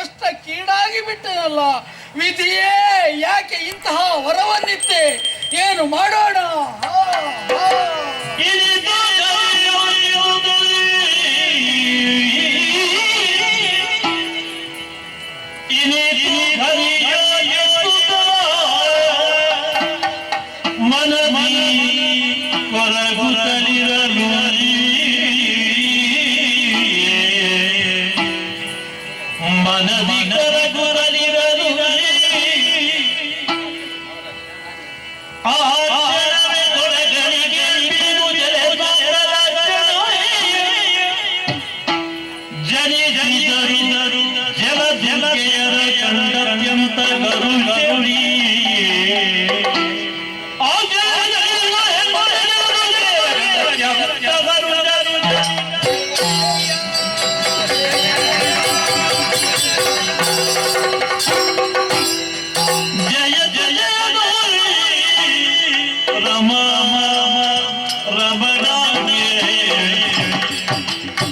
ಕಷ್ಟ ಕೀಡಾಗಿ ಬಿಟ್ಟನಲ್ಲ. ವಿಧಿಯೇ ಯಾಕೆ ಇಂತಹ ವರವನ್ನಿತ್ತೆ ಏನು ಮಾಡೋಣ? 好好 Thank you.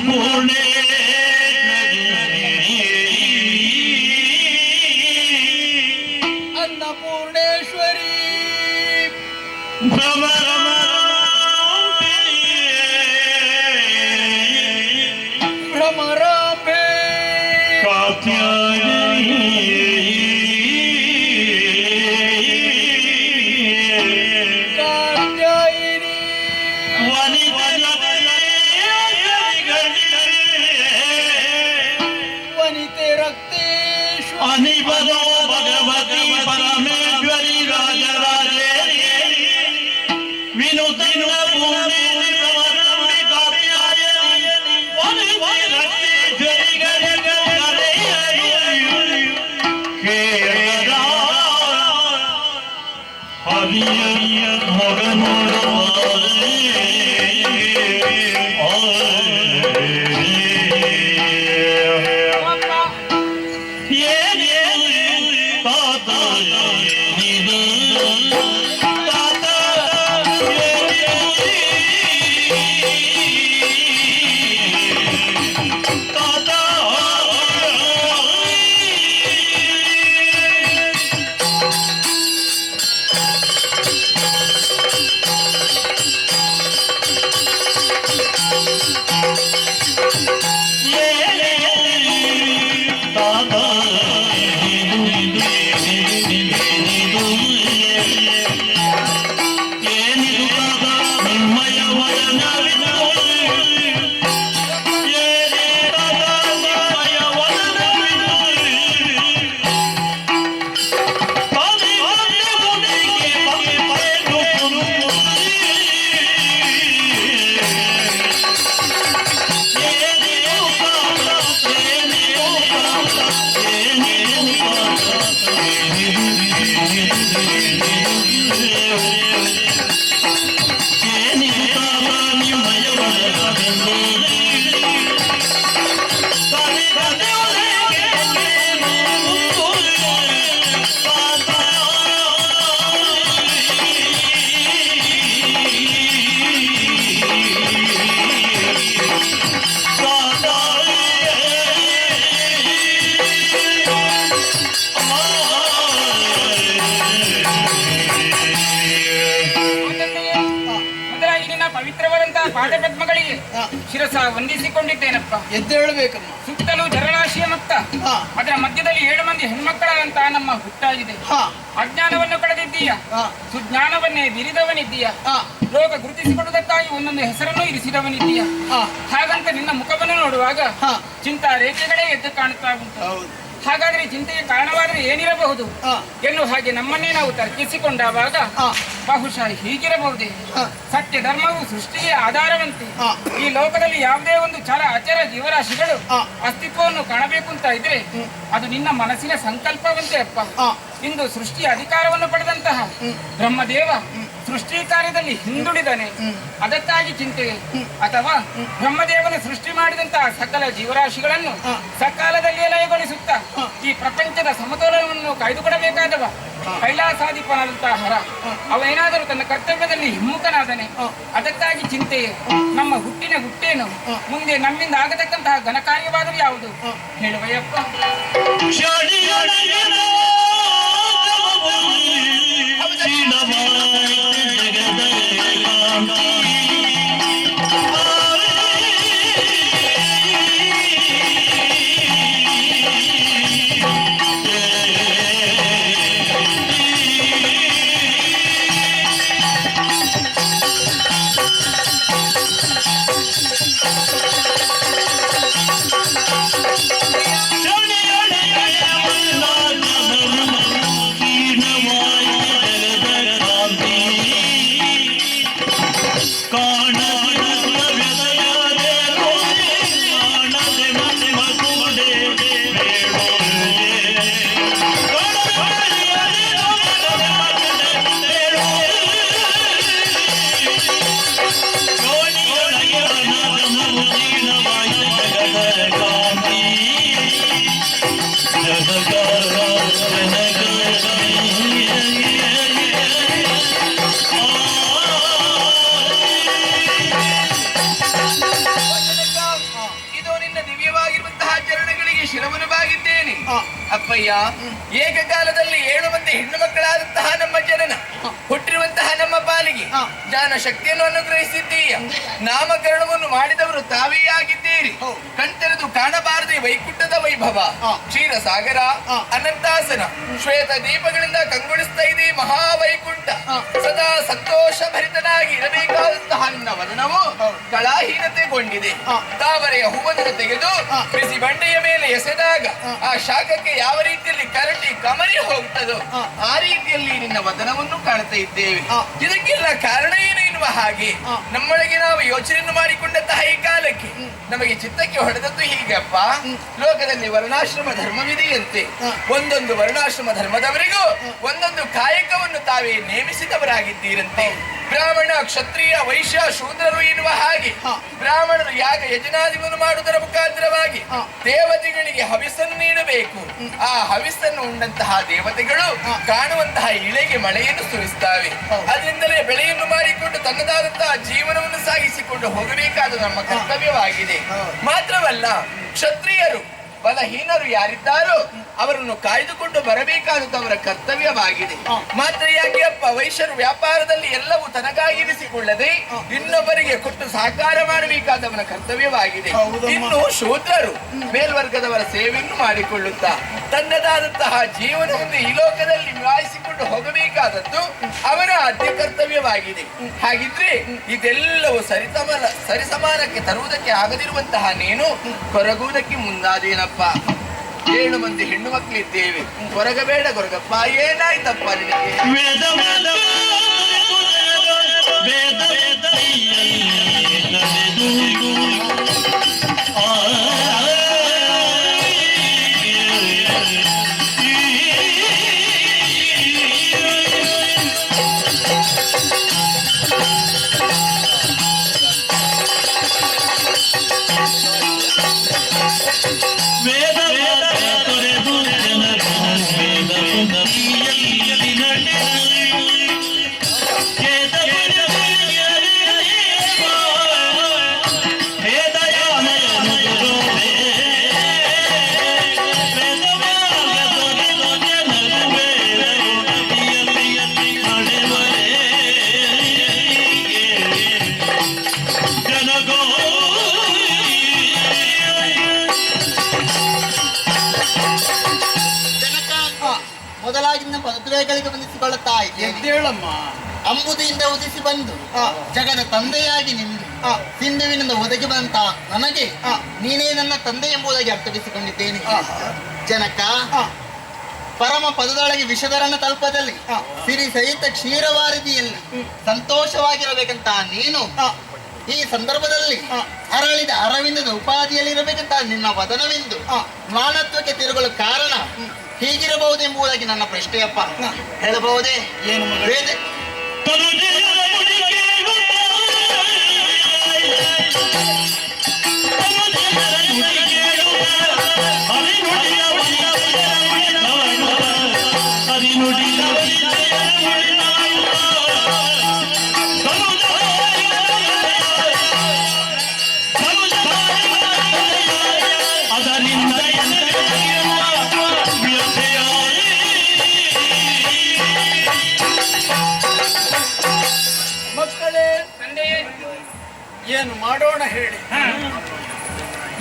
Apurne மகனோடு வாழ ಪಾದಪದ್ಮಗಳಿಗೆ. ಶಿರಸ ವಂದಿಸಿಕೊಂಡಿದ್ದೇನಪ್ಪ ಎದ್ದೇಳಬೇಕಮ್ಮ ಸುತ್ತಲೂ ಜಲರಾಶಿಯ ಮತ್ತ. ಅದರ ಮಧ್ಯದಲ್ಲಿ ಏಳು ಮಂದಿ ಹೆಣ್ಮಕ್ಕಳಂತಹ ನಮ್ಮ ಹುಟ್ಟಾಗಿದೆ. ಅಜ್ಞಾನವನ್ನು ಕಳೆದಿದ್ದೀಯ? ಸುಜ್ಞಾನವನ್ನೇ ಬಿರಿದವನಿದ್ದೀಯ? ರೋಗ ಗುರುತಿಸಿಕೊಳ್ಳುವುದಕ್ಕಾಗಿ ಒಂದೊಂದು ಹೆಸರನ್ನು ಇರಿಸಿದವನಿದ್ದೀಯ? ಹಾಗಂತ ನಿನ್ನ ಮುಖವನ್ನು ನೋಡುವಾಗ ಚಿಂತಾ ರೇಖೆಗಳೇ ಎದ್ದು ಕಾಣುತ್ತಾ ಉಂಟು. ಹೌದು. ಹಾಗಾದ್ರೆ ಚಿಂತೆಗೆ ಕಾರಣವಾದರೆ ಏನಿರಬಹುದು? ಎನ್ನುವ ಹಾಗೆ ನಮ್ಮನ್ನೇ ನಾವು ತರ್ಕಿಸಿಕೊಂಡಾಗ ಬಹುಶಃ ಹೀಗಿರಬಹುದೇ? ಸತ್ಯ ಧರ್ಮವು ಸೃಷ್ಟಿಗೆ ಆಧಾರವಂತೆ. ಈ ಲೋಕದಲ್ಲಿ ಯಾವುದೇ ಒಂದು ಚಲ ಅಚರ ಜೀವರಾಶಿಗಳು. ಅಸ್ತಿತ್ವವನ್ನು ಕಾಣಬೇಕು ಅಂತ ಇದ್ರೆ ಅದು ನಿನ್ನ ಮನಸ್ಸಿನ ಸಂಕಲ್ಪವಂತೆ ಅಪ್ಪ. ಇಂದು ಸೃಷ್ಟಿಯ ಅಧಿಕಾರವನ್ನು ಪಡೆದಂತಹ ಬ್ರಹ್ಮದೇವ ಸೃಷ್ಟಿ ಕಾರ್ಯದಲ್ಲಿ ಹಿಂದುಳಿದನೆ ಅದಕ್ಕಾಗಿ ಚಿಂತೆ ಅಥವಾ ಬ್ರಹ್ಮದೇವನ ಸೃಷ್ಟಿ ಮಾಡಿದಂತಹ ಸಕಲ ಜೀವರಾಶಿಗಳನ್ನು. ಸಕಾಲದಲ್ಲಿ ಲಯಗೊಳಿಸುತ್ತಾ ಈ ಪ್ರಪಂಚದ ಸಮತೋಲನವನ್ನು ಕಾಯ್ದುಕೊಡಬೇಕಾದವ ಕೈಲಾಸಾಧಿಪನಾದಂತಹ ಹರ ಅವನೇನಾದರೂ ತನ್ನ ಕರ್ತವ್ಯದಲ್ಲಿ ಹಿಮ್ಮುಖನಾದನೆ. ಅದಕ್ಕಾಗಿ ಚಿಂತೆಯೇ. ನಮ್ಮ ಹುಟ್ಟಿನ ಹುಟ್ಟೇನು? ಮುಂದೆ ನಮ್ಮಿಂದ ಆಗತಕ್ಕಂತಹ ಘನ ಕಾರ್ಯವಾದರೂ ಯಾವುದು ಹೇಳುವಯ್ಯಪ್ಪ. ಇದು ಶಿರವನ್ನು ಬಾಗಿದ್ದೇನೆ. ಅಪ್ಪಯ್ಯ ಏಕಕಾಲದಲ್ಲಿ ಏಳು ಮಂದಿ ಹೆಣ್ಣು ಮಕ್ಕಳಾದಂತಹ ನಮ್ಮ ಜನನ ಹುಟ್ಟಿರುವಂತಹ ನಮ್ಮ ಪಾಲಿಗೆ ಜಾನ ಜ್ಞಾನ ಶಕ್ತಿಯನ್ನು ಅನುಗ್ರಹಿಸಿದ್ದೀಯ ನಾಮಕರಣವನ್ನು ಮಾಡಿದವರು ತಾವೇ ಆಗಿದ್ದೀರಿ. ಕಣ್ತೆರೆದು ಕಾಣಬಾರದೆ ವೈಕುಂಠದ ವೈಭವ ಹ. ಕ್ಷೀರ ಸಾಗರ ಅನಂತಾಸನ ಶ್ವೇತ ದೀಪಗಳಿಂದ ಕಂಗೊಳಿಸ್ತಾ ಇದೆ ಮಹಾವೈಕುಂಠ. ಸದಾ ಸಂತೋಷ ಭರಿತನಾಗಿ ಇರಬೇಕಾದಂತಹ ನಿನ್ನ ವದನವು. ಕಳಾಹೀನತೆಗೊಂಡಿದೆ ತಾವರೆಯ ಹೂವನ್ನು ತೆಗೆದು. ಬಿಸಿ ಬಂಡೆಯ ಮೇಲೆ ಎಸೆದಾಗ. ಆ ಶಾಖಕ್ಕೆ ಯಾವ ರೀತಿಯಲ್ಲಿ ಕರಟಿ ಕಮರಿ ಹೋಗ್ತದೋ ಆ ರೀತಿಯಲ್ಲಿ ನಿನ್ನ ವದನವನ್ನು ಕಾಣ್ತಾ ಇದ್ದೇವೆ. ಇದಕ್ಕೆಲ್ಲ ಕಾರಣ ಏನು ಎನ್ನುವ ಹಾಗೆ ನಮ್ಮೊಳಗೆ ನಾವು ಯೋಚನೆಯನ್ನು ಮಾಡಿಕೊಂಡಂತಹ ಈ ಕಾಲಕ್ಕೆ ನಮಗೆ ಚಿತ್ತಕ್ಕೆ ಹೊಡೆದದ್ದು ಹೀಗಪ್ಪ. ಲೋಕದಲ್ಲಿ ವರ್ಣಾಶ್ರಮ ಧರ್ಮವಿದೆಯಂತೆ. ಒಂದೊಂದು ವರ್ಣಾಶ್ರಮ ಧರ್ಮದವರಿಗೂ ಒಂದೊಂದು ಕಾಯಕವನ್ನು ತಾವೇ ನೇಮಿಸಿದವರಾಗಿದ್ದೀರಂತೆ. ಬ್ರಾಹ್ಮಣ ಕ್ಷತ್ರಿಯ ವೈಶ್ಯ ಶೂದ್ರರು ಎನ್ನುವ ಹಾಗೆ ಬ್ರಾಹ್ಮಣರು ಯಾಗ ಯಜನಾದಿಗಳನ್ನು ಮಾಡುವುದರ ಮುಖಾಂತರವಾಗಿ ದೇವತೆಗಳಿಗೆ ಹವಿಸನ್ನು ನೀಡಬೇಕು. ಆ ಹವಿಸನ್ನು ಉಂಡಂತಹ ದೇವತೆಗಳು ಕಾಣುವಂತಹ ಇಳೆಗೆ ಮಳೆಯನ್ನು ಸುರಿಸುತ್ತವೆ. ಅದರಿಂದಲೇ ಬೆಳೆಯನ್ನು ಮಾಡಿಕೊಂಡು ತನ್ನದಾದಂತಹ ಜೀವನವನ್ನು ಸಾಗಿಸಿಕೊಂಡು ಹೋಗಬೇಕಾದ ನಮ್ಮ ಕರ್ತವ್ಯವಾಗಿದೆ. ಮಾತ್ರವಲ್ಲ ಕ್ಷತ್ರಿಯರು ಬಲಹೀನರು ಯಾರಿದ್ದಾರೋ ಅವರನ್ನು ಕಾಯ್ದುಕೊಂಡು ಬರಬೇಕಾದದ್ದು ಅವರ ಕರ್ತವ್ಯವಾಗಿದೆ. ಮಾತ್ರ ಯಾಕೆ ಅಪ್ಪ ವೈಶ್ಯರು ವ್ಯಾಪಾರದಲ್ಲಿ ಎಲ್ಲವೂ ತನಗಾಗಿರಿಸಿಕೊಳ್ಳದೆ ಇನ್ನೊಬ್ಬರಿಗೆ ಕೊಟ್ಟು ಸಹಕಾರ ಮಾಡಬೇಕಾದವನ ಕರ್ತವ್ಯವಾಗಿದೆ. ಇನ್ನು ಶೂದ್ರರು ಮೇಲ್ವರ್ಗದವರ ಸೇವೆಯನ್ನು ಮಾಡಿಕೊಳ್ಳುತ್ತಾ ತನ್ನದಾದಂತಹ ಜೀವನವನ್ನು ಈ ಲೋಕದಲ್ಲಿ ನಿಭಾಯಿಸಿಕೊಂಡು ಹೋಗಬೇಕಾದದ್ದು ಅವರ ಆದ್ಯ ಕರ್ತವ್ಯವಾಗಿದೆ ಹಾಗಿದ್ರೆ ಇದೆಲ್ಲವೂ ಸರಿಸಮಾನ ಸರಿಸಮಾನಕ್ಕೆ ತರುವುದಕ್ಕೆ ಆಗದಿರುವಂತಹ ನೀನು ಕೊರಗುವುದಕ್ಕೆ ಮುಂದಾದೇನಪ್ಪ ಏಳು ಮಂದಿ ಹೆಣ್ಣು ಮಕ್ಕಳಿದ್ದೇವೆ ಕೊರಗಬೇಡ ಕೊರಗಪ್ಪ ಏನಾಯ್ತಪ್ಪ ನಿನಗೆ ಎದ್ದೇಳಮ್ಮ ಅಂಬುದಿಯಿಂದ ಉದಿಸಿ ಬಂದು. ಜಗದ ತಂದೆಯಾಗಿ ನಿಂದು. ಸಿಂಧುವಿನಿಂದ ಒದಗಿ ಬಂತ ನನಗೆ. ನೀನೇ ನನ್ನ ತಂದೆ ಎಂಬುದಾಗಿ ಅರ್ಥವಿಸಿಕೊಂಡಿದ್ದೇನೆ. ಜನಕ ಪರಮ ಪದದೊಳಗೆ ವಿಷಧರನ ತಲ್ಪದಲ್ಲಿ. ಸಿರಿ ಸಹಿತ ಕ್ಷೀರವಾರಿದಿಯಲ್ಲಿ ಸಂತೋಷವಾಗಿರಬೇಕಂತ ನೀನು ಈ ಸಂದರ್ಭದಲ್ಲಿ. ಅರಳಿದ ಅರವಿಂದದ ಉಪಾಧಿಯಲ್ಲಿ ಇರಬೇಕಂತ ನಿನ್ನ ವದನವೆಂದು. ಮಾನತ್ವಕ್ಕೆ ತಿರುಗಲು ಕಾರಣ ಹೀಗಿರಬಹುದೆಂಬುದಾಗಿ ನನ್ನ ಪ್ರಶ್ನೆಯಪ್ಪ ಹೇಳಬಹುದೇ ಏನು? ವೇದ ಮಾಡೋಣ ಹೇಳಿ.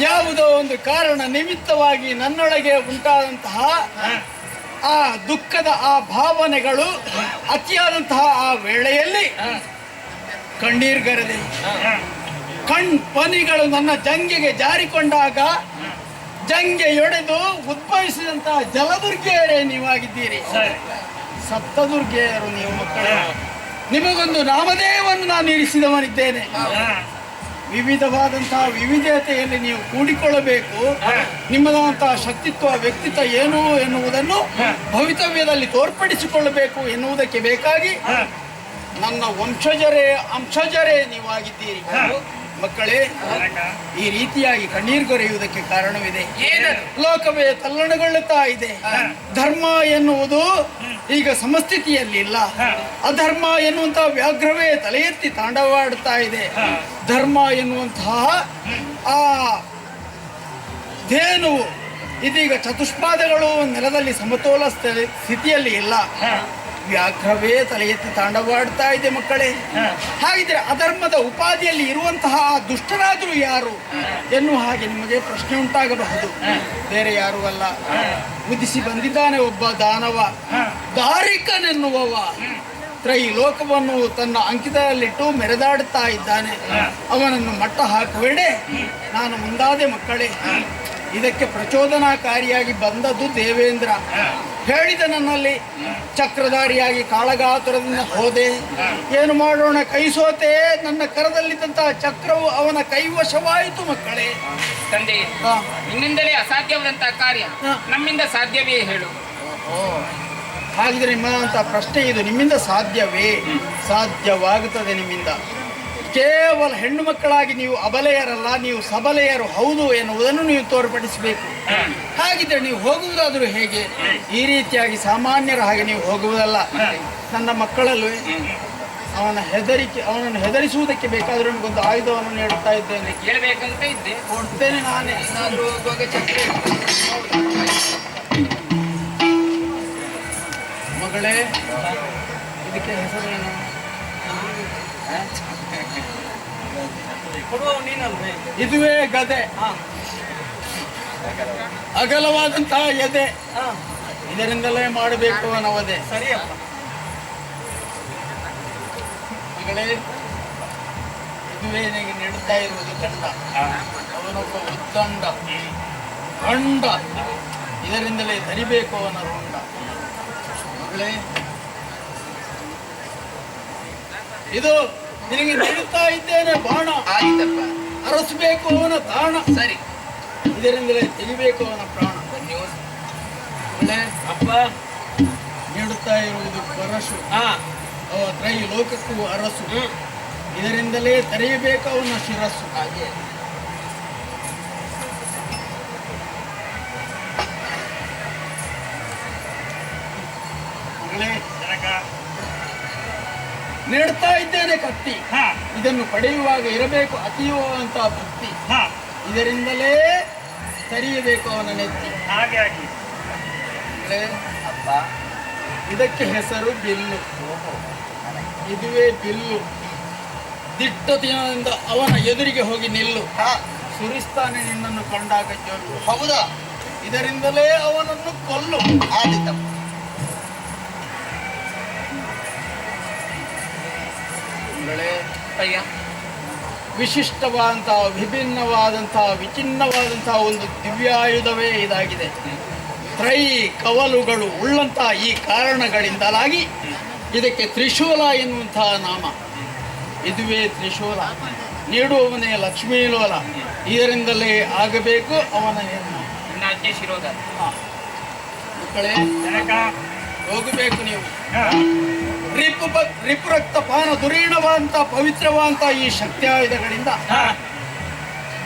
ಯಾವುದೋ ಒಂದು ಕಾರಣ ನಿಮಿತ್ತವಾಗಿ ನನ್ನೊಳಗೆ ಉಂಟಾದಂತಹ ಆ ದುಃಖದ ಆ ಭಾವನೆಗಳು ಅತಿಯಾದಂತಹ ಆ ವೇಳೆಯಲ್ಲಿ ಕಣ್ಣೀರ್ಗರದೆ ಕಣ್ ಪನಿಗಳು ನನ್ನ ಜಂಗೆಗೆ ಜಾರಿಕೊಂಡಾಗ ಜಂಗೆಯೊಡೆದು ಉದ್ಭವಿಸಿದಂತಹ ಜಲದುರ್ಗೆಯರೇ ನೀವಾಗಿದ್ದೀರಿ. ಸಪ್ತದುರ್ಗೆಯರು ನೀವು ಮಕ್ಕಳು. ನಿಮಗೊಂದು ನಾಮದೇವನ್ನು ನಾನು ಇರಿಸಿದವನಿದ್ದೇನೆ. ವಿವಿಧವಾದಂತಹ ವಿವಿಧತೆಯಲ್ಲಿ ನೀವು ಕೂಡಿಕೊಳ್ಳಬೇಕು. ನಿಮ್ಮದಂತಹ ಶಕ್ತಿತ್ವ ವ್ಯಕ್ತಿತ್ವ ಏನು ಎನ್ನುವುದನ್ನು ಭವಿತವ್ಯದಲ್ಲಿ ತೋರ್ಪಡಿಸಿಕೊಳ್ಳಬೇಕು ಎನ್ನುವುದಕ್ಕೆ ಬೇಕಾಗಿ ನನ್ನ ವಂಶಜರೇ ಅಂಶಜರೇ ನೀವಾಗಿದ್ದೀರಿ. ಮಕ್ಕಳೇ ಈ ರೀತಿಯಾಗಿ ಕಣ್ಣೀರ್ಗೊರೆಯುವುದಕ್ಕೆ ಕಾರಣವಿದೆ. ಏನದು? ಲೋಕವೇ ತಲ್ಲಣಗೊಳ್ಳುತ್ತಾ ಇದೆ. ಧರ್ಮ ಎನ್ನುವುದು ಈಗ ಸಮಸ್ಥಿತಿಯಲ್ಲಿ ಇಲ್ಲ. ಅಧರ್ಮ ಎನ್ನುವಂತಹ ವ್ಯಾಘ್ರವೇ ತಲೆ ಎತ್ತಿ ತಾಂಡವಾಡುತ್ತಾ ಇದೆ. ಧರ್ಮ ಎನ್ನುವಂತಹ ಆ ಧೇನು ಇದೀಗ ಚತುಷ್ಪಾದಗಳು ನೆಲದಲ್ಲಿ ಸಮತೋಲ ಸ್ಥಿತಿಯಲ್ಲಿ ಇಲ್ಲ. ವ್ಯಾಘ್ರವೇ ತಲೆ ಎತ್ತಿ ತಾಂಡವಾಡ್ತಾ ಇದೆ ಮಕ್ಕಳೇ. ಹಾಗಿದ್ರೆ ಅಧರ್ಮದ ಉಪಾಧಿಯಲ್ಲಿ ಇರುವಂತಹ ದುಷ್ಟರಾದರೂ ಯಾರು? ಎನ್ನುವ ಹಾಗೆ ನಿಮಗೆ ಪ್ರಶ್ನೆ ಉಂಟಾಗಬಹುದು. ಬೇರೆ ಯಾರು ಅಲ್ಲ. ಉದಿಸಿ ಬಂದಿದ್ದಾನೆ ಒಬ್ಬ ದಾನವ. ದಾರಿಕನೆನ್ನುವವ. ತ್ರೈಲೋಕವನ್ನು ತನ್ನ ಅಂಕಿತದಲ್ಲಿಟ್ಟು ಮೆರೆದಾಡುತ್ತಾ ಇದ್ದಾನೆ. ಅವನನ್ನು ಮಟ್ಟ ಹಾಕಬೇಡೆ. ನಾನು ಮುಂದಾದೆ ಮಕ್ಕಳೇ. ಇದಕ್ಕೆ ಪ್ರಚೋದನಾಕಾರಿಯಾಗಿ ಬಂದದ್ದು ದೇವೇಂದ್ರ. ಹೇಳಿದ ನನ್ನಲ್ಲಿ ಚಕ್ರಧಾರಿಯಾಗಿ ಕಾಳಗಾತುರದಿಂದ ಹೋದೆ. ಏನು ಮಾಡೋಣ ಕೈ ಸೋತೆ ನನ್ನ ಕರದಲ್ಲಿದ್ದಂತಹ ಚಕ್ರವು ಅವನ ಕೈವಶವಾಯಿತು ಮಕ್ಕಳೇ. ತಂದೆ ನಿನ್ನಿಂದಲೇ ಅಸಾಧ್ಯವಾದಂತಹ ಕಾರ್ಯ. ನಮ್ಮಿಂದ ಸಾಧ್ಯವೇ ಹೇಳು. ಹಾಗಿದ್ರೆ ನಿಮ್ಮಂತ ಪ್ರಶ್ನೆ ಇದು. ನಿಮ್ಮಿಂದ ಸಾಧ್ಯವೇ? ಸಾಧ್ಯವಾಗುತ್ತದೆ ನಿಮ್ಮಿಂದ. ಕೇವಲ ಹೆಣ್ಣು ಮಕ್ಕಳಾಗಿ ನೀವು ಅಬಲೆಯರಲ್ಲ ನೀವು ಸಬಲೆಯರು ಹೌದು ಎನ್ನುವುದನ್ನು ನೀವು ತೋರ್ಪಡಿಸಬೇಕು. ಹಾಗಿದ್ರೆ ನೀವು ಹೋಗುವುದಾದರೂ ಹೇಗೆ? ಈ ರೀತಿಯಾಗಿ ಸಾಮಾನ್ಯರ ಹಾಗೆ ನೀವು ಹೋಗುವುದಲ್ಲ. ನನ್ನ ಮಕ್ಕಳಲ್ಲೂ ಅವನ ಹೆದರಿಕೆ ಅವನನ್ನು ಹೆದರಿಸುವುದಕ್ಕೆ ಬೇಕಾದರೂ ಒಂದು ಆಯುಧವನ್ನು ನೀಡುತ್ತಾ ಇದ್ದೇನೆ. ಕೇಳಬೇಕಂತ ಇದ್ದೆ. ಕೊಡ್ತೇನೆ ನಾನೇ. ಏನಾದ್ರೂ ಮಗಳೇ ಇದಕ್ಕೆ ಹೆಸರೇನು? ಇದುವೇ ಗದೆ. ಅಗಲವಾದಂತಹ ಎದೆ. ಇದರಿಂದಲೇ ಮಾಡಬೇಕು ಅನ್ನೋದೇ ಸರಿಯಪ್ಪ. ಮಗಳೇ ಇದುವೇ ನಿನಗೆ ನೀಡುತ್ತಾ ಇರುವುದು ಗಂಡ ಅವನೊಬ್ಬ ಉತ್ತಂಡ ಗಂಡ. ಇದರಿಂದಲೇ ಧರಿಬೇಕು ಅನ್ನೋ ರುಂಡ ಮಗಳೇ. ಇದು ನಿನಗೆ ನೀಡುತ್ತಾ ಇದ್ದೇನೆ ಬಾಣ. ಆಯ್ತಪ್ಪ. ಅರಸಬೇಕು ಅವನ ತಾಣ. ಸರಿ. ಇದರಿಂದಲೇ ತೆಗಿಬೇಕು ಅವನ ಪ್ರಾಣ. ಧನ್ಯವಾದ ಅಪ್ಪ. ನೀಡುತ್ತಾ ಇರುವುದು ಪರಶು. ಅವ ತ್ರೈ ಲೋಕಕ್ಕೂ ಅರಸು ಇದರಿಂದಲೇ ತೆರೆಯಬೇಕು ಅವನ ಶಿರಸ್ಸು. ಹಾಗೆ. ನೀಡ್ತಾ ಕತ್ತಿ ಇದನ್ನು ಪಡೆಯುವಾಗ ಇರಬೇಕು ಅತಿಯುವಂತಹ ಭಕ್ತಿ. ಇದರಿಂದಲೇ ಸರಿಯಬೇಕು ಅವನ ನೆತ್ತಿ. ಹಾಗೆ ಆಗಿ. ಮಗಳೇ ಅಪ್ಪ ಇದಕ್ಕೆ ಹೆಸರು ಬಿಲ್ಲು. ಇದುವೇ ಬಿಲ್ಲು. ದಿಟ್ಟತೆಯಿಂದ ಅವನ ಎದುರಿಗೆ ಹೋಗಿ ನಿಲ್ಲು. ಹಾ ಸುರಿಸ್ತಾನೆ ನಿನ್ನನ್ನು ಕಂಡಾಗ ಹೌದಾ? ಇದರಿಂದಲೇ ಅವನನ್ನು ಕೊಲ್ಲು. ಆದಿತ್ತಪ್ಪ. ಮಗಳೇ ಅಯ್ಯ ವಿಶಿಷ್ಟವಾದಂತಹ ವಿಭಿನ್ನವಾದಂತಹ ವಿಚಿನ್ನವಾದಂತಹ ಒಂದು ದಿವ್ಯಾಯುಧವೇ ಇದಾಗಿದೆ. ತ್ರೈ ಕವಲುಗಳು ಉಳ್ಳಂತಹ ಈ ಕಾರಣಗಳಿಂದಲಾಗಿ ಇದಕ್ಕೆ ತ್ರಿಶೂಲ ಎನ್ನುವಂತಹ ನಾಮ. ಇದುವೇ ತ್ರಿಶೂಲ. ನೀಡುವವನೇ ಲಕ್ಷ್ಮೀಲೋಲ. ಇದರಿಂದಲೇ ಆಗಬೇಕು ಅವನ ಮಕ್ಕಳೇ ಹೋಗಬೇಕು ನೀವು. ರಿಪು ರಿಪುರಕ್ತ ಪಾನ ದುರೀಣವಾದಂಥ ಪವಿತ್ರವಾದಂಥ ಈ ಶಕ್ತಿಯಾಯುಧಗಳಿಂದ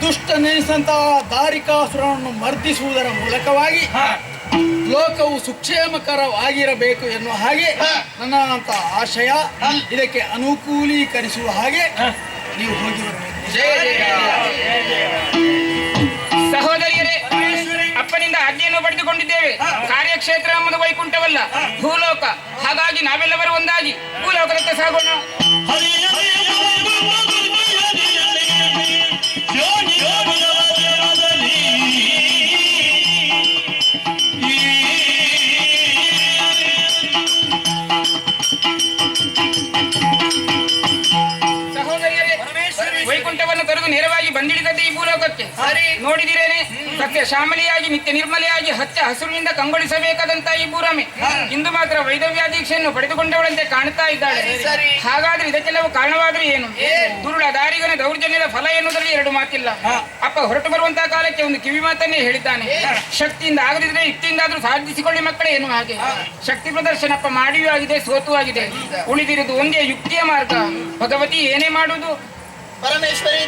ದುಷ್ಟ ನೆನೆಸಂತಹ ದಾರಿಕಾಸುರನನ್ನು ಮರ್ದಿಸುವುದರ ಮೂಲಕವಾಗಿ ಲೋಕವು ಸುಕ್ಷೇಮಕರವಾಗಿರಬೇಕು ಎನ್ನುವ ಹಾಗೆ ನನ್ನ ಅಂತ ಆಶಯ. ಇದಕ್ಕೆ ಅನುಕೂಲೀಕರಿಸುವ ಹಾಗೆ ನೀವು ಹೋಗಿರಬೇಕು ಅಪ್ಪನಿಂದ ಆಜ್ಞೆಯನ್ನು ಪಡೆದುಕೊಂಡಿದ್ದೇವೆ. ಕಾರ್ಯಕ್ಷೇತ್ರ ನಮ್ಮದು ವೈಕುಂಠವಲ್ಲ ಭೂಲೋಕ. ಹಾಗಾಗಿ ನಾವೆಲ್ಲವರು ಒಂದಾಗಿ. ಭೂಲೋಕದತ್ತ ಸಾಗೋಣ. ಸಹೋದರಿಯರೇ ವೈಕುಂಠವನ್ನು ತೊರೆದು ನೇರವಾಗಿ ಬಂದಿಳಿದದ್ದೇ ಈ ಭೂಲೋಕಕ್ಕೆ. ಸರಿ. ನೋಡಿದಿರೇನೆ? ಸತ್ಯ ಶಾಮಲಿಯಾಗಿ ನಿತ್ಯ ನಿರ್ಮಲೆಯಾಗಿ ಹಚ್ಚ ಹಸುರಿನಿಂದ ಕಂಗೊಳಿಸಬೇಕಾದಂತ ಈ ಭೂರಮೆ. ಇಂದು ಮಾತ್ರ ವೈದವ್ಯಾದೀಕ್ಷೆಯನ್ನು ಪಡೆದುಕೊಂಡವಳಂತೆ ಕಾಣ್ತಾ ಇದ್ದಾಳೆ. ಹಾಗಾದ್ರೆ ಇದಕ್ಕೆಲ್ಲವೂ ಕಾರಣವಾದ್ರೂ ಏನು? ದುರುಳ ದಾರಿಗನ ದೌರ್ಜನ್ಯದ ಫಲ ಎನ್ನುವುದರಲ್ಲಿ ಎರಡು ಮಾತಿಲ್ಲ. ಅಪ್ಪ ಹೊರಟು ಬರುವಂತಹ ಕಾಲಕ್ಕೆ ಒಂದು ಕಿವಿ ಮಾತನ್ನೇ ಹೇಳಿದ್ದಾನೆ. ಶಕ್ತಿಯಿಂದ ಆಗದಿದ್ರೆ ಯುಕ್ತಿಯಿಂದಾದ್ರೂ ಸಾಧಿಸಿಕೊಳ್ಳಿ ಮಕ್ಕಳೇ ಏನು ಹಾಗೆ. ಶಕ್ತಿ ಪ್ರದರ್ಶನ ಅಪ್ಪ ಮಾಡಿಯೂ ಆಗಿದೆ ಸೋತು ಆಗಿದೆ. ಉಳಿದಿರುವುದು ಒಂದೇ ಯುಕ್ತಿಯ ಮಾರ್ಗ. ಭಗವತಿ ಏನೇ ಮಾಡುವುದು పరమేశ్వరి.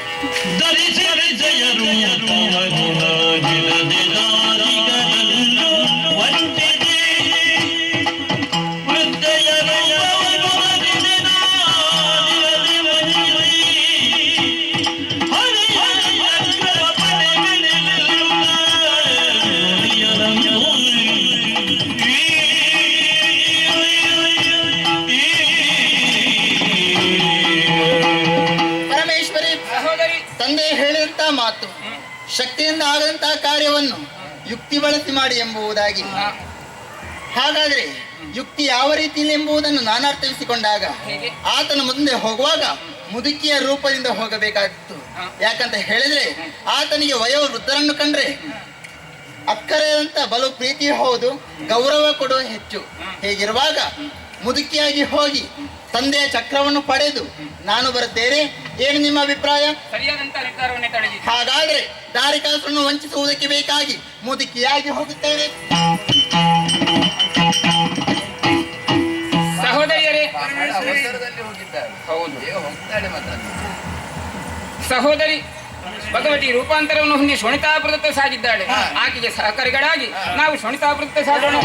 దరిసి విజయ రూప వంటి ಮಾತು. ಶಕ್ತಿಯಿಂದ ಆದಂತಹ ಕಾರ್ಯವನ್ನು ಯುಕ್ತಿ ಬಳಸಿ ಮಾಡಿ ಎಂಬುದಾಗಿ. ಹಾಗಾದ್ರೆ ಯುಕ್ತಿ ಯಾವ ರೀತಿಯಲ್ಲಿ ಎಂಬುದನ್ನು ನಾನು ಅರ್ಥೈಸಿಕೊಂಡಾಗ ಆತನ ಮುಂದೆ ಹೋಗುವಾಗ ಮುದುಕಿಯ ರೂಪದಿಂದ ಹೋಗಬೇಕಾಗಿತ್ತು. ಯಾಕಂತ ಹೇಳಿದ್ರೆ ಆತನಿಗೆ ವಯೋ ವೃದ್ಧರನ್ನು ಕಂಡ್ರೆ ಅಕ್ಕರೆಯಂತ ಬಲು ಪ್ರೀತಿ ಹೌದು ಗೌರವ ಕೊಡುವ ಹೆಚ್ಚು. ಹೀಗಿರುವಾಗ ಮುದುಕಿಯಾಗಿ ಹೋಗಿ ತಂದೆಯ ಚಕ್ರವನ್ನು ಪಡೆದು ನಾನು ಬರುತ್ತೇನೆ ಏನು ನಿಮ್ಮ ಅಭಿಪ್ರಾಯ? ಸರಿಯಾದಂತ ನಿರ್ಧಾರವನ್ನೇ ಕಾಸನ್ನು ಹಾಗಾದ್ರೆ ದಾರಿಕಾಸರನ್ನು ವಂಚಿಸುವುದಕ್ಕೆ ಬೇಕಾಗಿ ಮುದುಕಿಯಾಗಿ ಹೋಗುತ್ತೇವೆ ಸಹೋದರಿಯರೇ ಹೌದು. ಸಹೋದರಿ ಭಗವತಿ ರೂಪಾಂತರವನ್ನು ಹೊಂದಿ ಶೋಣಿತಾಪೃತ ಸಾಗಿದ್ದಾಳೆ. ಆಕೆಗೆ ಸಹಕಾರಿಗಳಾಗಿ ನಾವು ಶೋಣಿತಾಪೃತ ಸಾಗೋಣ.